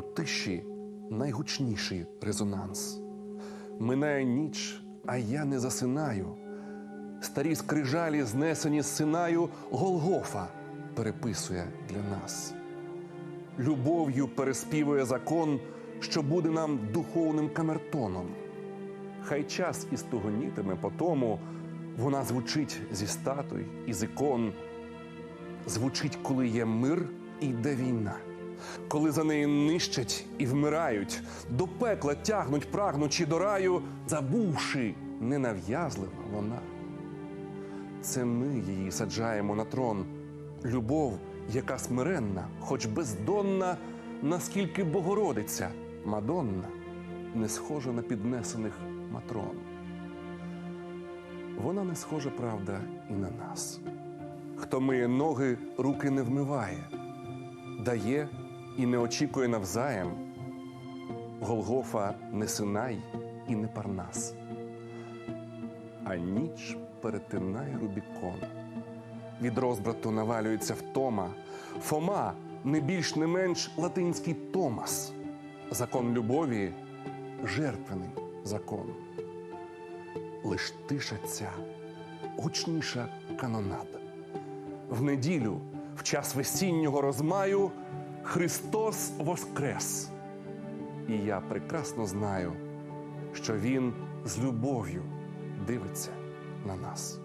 тиші найгучніший резонанс. Минає ніч, а я не засинаю. Старі скрижалі, знесені з синаю, Голгофа переписує для нас. Любов'ю переспівує закон, що буде нам духовним камертоном. Хай час і стогонітиме по тому, вона звучить зі статуй і з ікон. Звучить, коли є мир і йде війна, коли за неї нищать і вмирають, до пекла тягнуть, прагнучи до раю, забувши ненав'язлива вона. Це ми її саджаємо на трон. Любов, яка смиренна, хоч бездонна, наскільки Богородиця, Мадонна, не схожа на піднесених матрон. Вона не схожа, правда, і на нас. Хто миє ноги, руки не вмиває, дає і не очікує навзаєм. Голгофа не Синай і не Парнас. А ніч перетинає Рубікон. Від розбрату навалюється втома. Фома не більш не менш латинський Томас. Закон любові жертвений закон. Лиш тиша ця гучніша канонада. В неділю, в час весіннього розмаю, Христос воскрес. І я прекрасно знаю, що Він з любов'ю дивиться на нас.